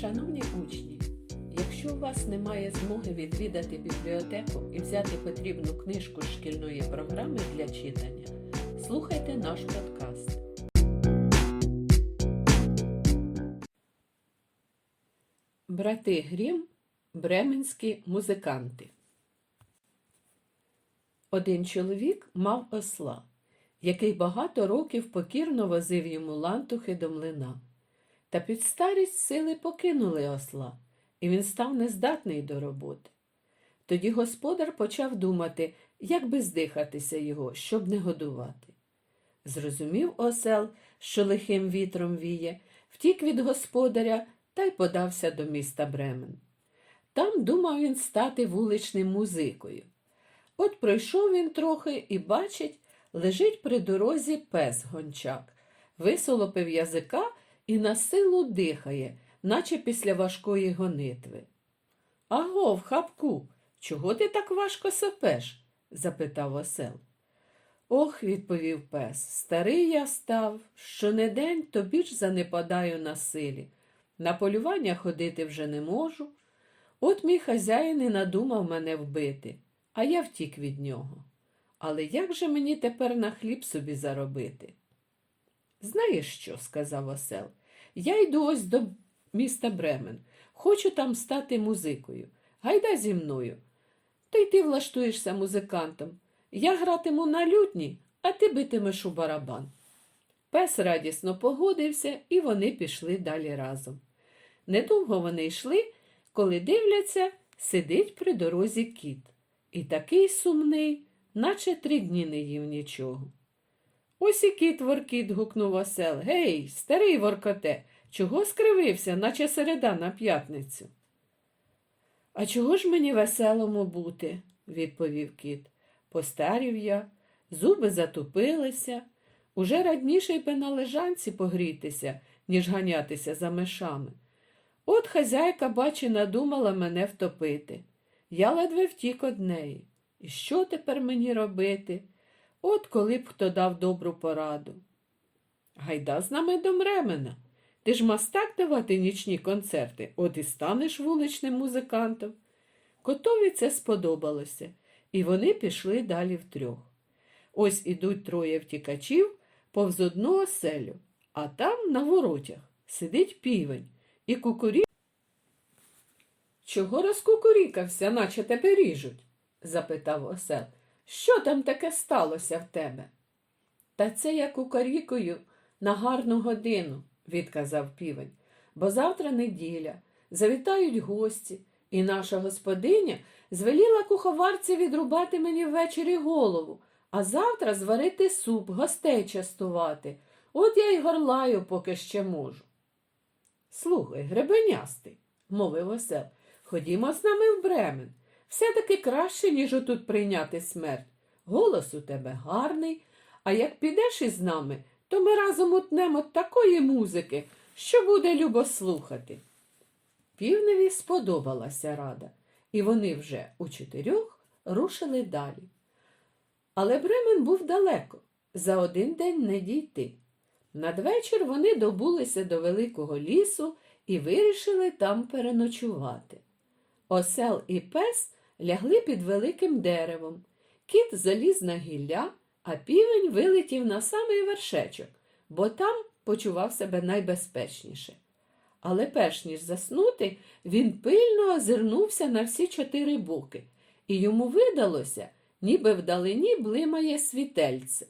Шановні учні, якщо у вас немає змоги відвідати бібліотеку і взяти потрібну книжку шкільної програми для читання, слухайте наш подкаст. Брати Грім Бременські музиканти. Один чоловік мав осла, який багато років покірно возив йому лантухи до млина. Та під старість сили покинули осла, і він став нездатний до роботи. Тоді господар почав думати, як би здихатися його, щоб не годувати. Зрозумів осел, що лихим вітром віє, втік від господаря та й подався до міста Бремен. Там думав він стати вуличним музикою. От пройшов він трохи і бачить, лежить при дорозі пес гончак, висолопив язика і на силу дихає, наче після важкої гонитви. Агов, хапку, чого ти так важко сопеш? запитав осел. Ох, відповів пес, старий я став, що не день тобі ж занепадаю на силі. На полювання ходити вже не можу. От мій хазяїн і надумав мене вбити, а я втік від нього. Але як же мені тепер на хліб собі заробити? Знаєш що, сказав осел, я йду ось до міста Бремен. Хочу там стати музикою. Гайда зі мною. То й ти влаштуєшся музикантом. Я гратиму на лютні, а ти битимеш у барабан. Пес радісно погодився, і вони пішли далі разом. Недовго вони йшли, коли дивляться, сидить при дорозі кіт. І такий сумний, наче три дні не їв нічого. Ось і кіт воркіт, гукнув осел. Гей, старий воркоте, чого скривився, наче середа на п'ятницю? А чого ж мені веселому бути? відповів кіт. Постарів я, зуби затупилися, уже радніше й би на лежанці погрітися, ніж ганятися за мишами. От хазяйка, бачи, надумала мене втопити. Я ледве втік од неї. І що тепер мені робити? От коли б хто дав добру пораду. Гайда з нами до Мремена. Ти ж мастак давати нічні концерти, от і станеш вуличним музикантом. Котові це сподобалося, і вони пішли далі втрьох. Ось ідуть троє втікачів повз одну оселю, а там на воротях сидить півень і кукурі. Чого розкукурікався, наче тебе ріжуть? запитав осел. Що там таке сталося в тебе? Та це я кукарікую на гарну годину, відказав півень, бо завтра неділя, завітають гості, і наша господиня звеліла куховарці відрубати мені ввечері голову, а завтра зварити суп, гостей частувати. От я й горлаю, поки ще можу. Слухай, гребенястий, мовив осел, ходімо з нами в Бремен. Все-таки краще, ніж отут прийняти смерть. Голос у тебе гарний, а як підеш із нами, то ми разом утнемо такої музики, що буде любо слухати. Півневі сподобалася рада, і вони вже у чотирьох рушили далі. Але Бремен був далеко, за один день не дійти. Надвечір вони добулися до великого лісу і вирішили там переночувати. Осел і пес лягли під великим деревом. Кіт заліз на гілля, а півень вилетів на самий вершечок, бо там почував себе найбезпечніше. Але перш ніж заснути, він пильно озирнувся на всі чотири боки, і йому видалося, ніби вдалині блимає світельце.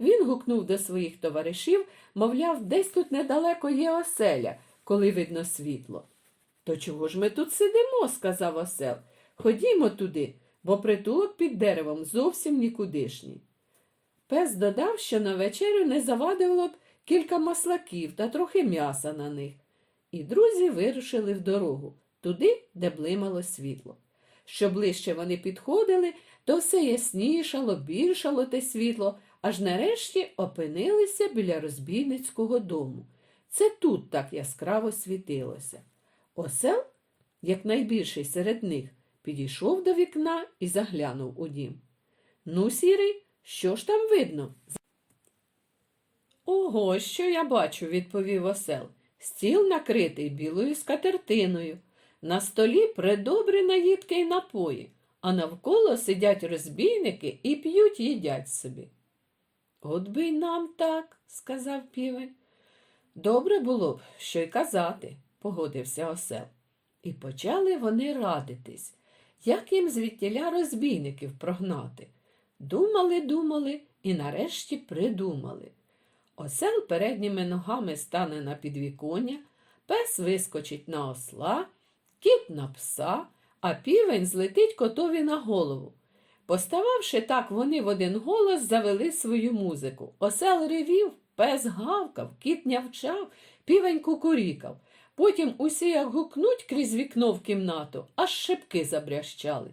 Він гукнув до своїх товаришів, мовляв, десь тут недалеко є оселя, коли видно світло. То чого ж ми тут сидимо? сказав осел. Ходімо туди, бо притулок під деревом зовсім нікудишній. Пес додав, що на вечерю не завадило б кілька маслаків та трохи м'яса на них. І друзі вирушили в дорогу, туди, де блимало світло. Що ближче вони підходили, то все яснішало, більшало те світло, аж нарешті опинилися біля розбійницького дому. Це тут так яскраво світилося. Осел, як найбільший серед них, підійшов до вікна і заглянув у дім. Ну, сірий, що ж там видно? Ого, що я бачу, відповів осел. Стіл накритий білою скатертиною. На столі предобрі наїдки й напої, а навколо сидять розбійники і п'ють їдять собі. От би й нам так, сказав півень. Добре було б, що й казати, погодився осел. І почали вони радитись, як їм звідтіля розбійників прогнати. Думали, думали і нарешті придумали. Осел передніми ногами стане на підвіконня, пес вискочить на осла, кіт на пса, а півень злетить котові на голову. Постававши так, вони в один голос завели свою музику. Осел ревів, пес гавкав, кіт нявчав, півень кукурікав. Потім усі як гукнуть крізь вікно в кімнату, аж шибки забрящали.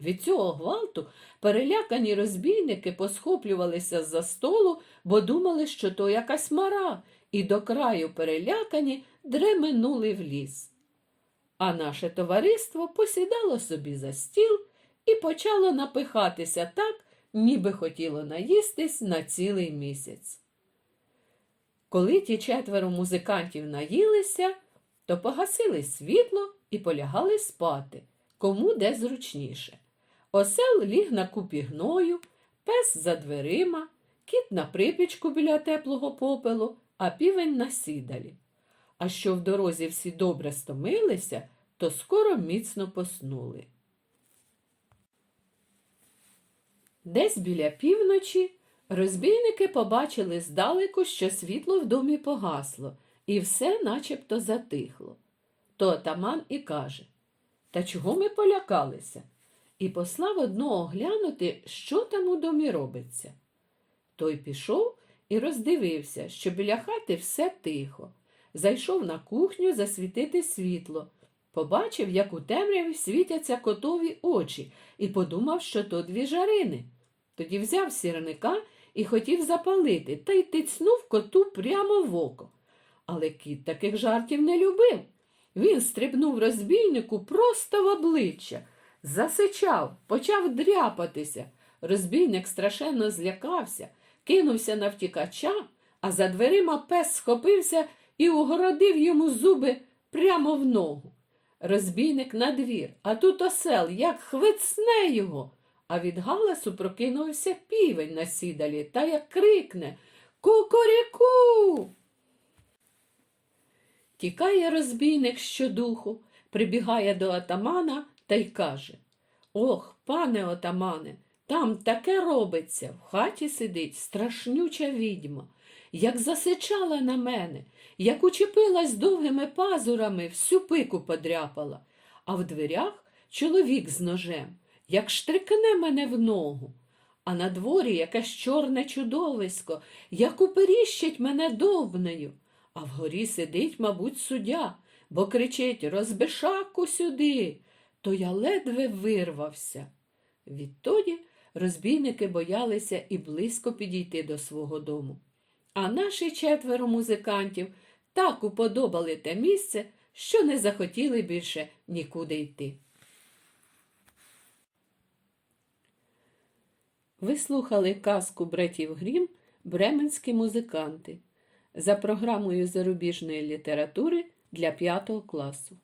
Від цього гвалту перелякані розбійники посхоплювалися з-за столу, бо думали, що то якась мара, і до краю перелякані дременули в ліс. А наше товариство посідало собі за стіл і почало напихатися так, ніби хотіло наїстись на цілий місяць. Коли ті четверо музикантів наїлися, то погасили світло і полягали спати, кому де зручніше. Осел ліг на купі гною, пес за дверима, кіт на припічку біля теплого попелу, а півень на сідалі. А що в дорозі всі добре стомилися, то скоро міцно поснули. Десь біля півночі розбійники побачили здалеку, що світло в домі погасло, і все начебто затихло. То отаман і каже Та чого ми полякалися? І послав одного глянути, що там у домі робиться. Той пішов і роздивився, що біля хати все тихо. Зайшов на кухню засвітити світло. Побачив, як у темряві світяться котові очі, і подумав, що то дві жарини. Тоді взяв сірника і хотів запалити, та й тицнув коту прямо в око. Але кіт таких жартів не любив. Він стрибнув розбійнику просто в обличчя, засичав, почав дряпатися. Розбійник страшенно злякався, кинувся на втікача, а за дверима пес схопився і угородив йому зуби прямо в ногу. Розбійник на двір, а тут осел, як хвицне його. А від галасу прокинувся півень на сідалі та як крикне Кукуріку. Тікає розбійник щодуху, прибігає до отамана та й каже Ох, пане отамане, там таке робиться. В хаті сидить страшнюча відьма, як засичала на мене, як учепилась довгими пазурами, всю пику подряпала, а в дверях чоловік з ножем, як штрикне мене в ногу. А на дворі якесь чорне чудовисько, як уперіщить мене довбнею. А вгорі сидить, мабуть, суддя, бо кричить Розбишаку сюди. То я ледве вирвався. Відтоді розбійники боялися і близько підійти до свого дому. А наші четверо музикантів так уподобали те місце, що не захотіли більше нікуди йти. Ви слухали казку братів Грім Бременські музиканти за програмою зарубіжної літератури для 5 класу.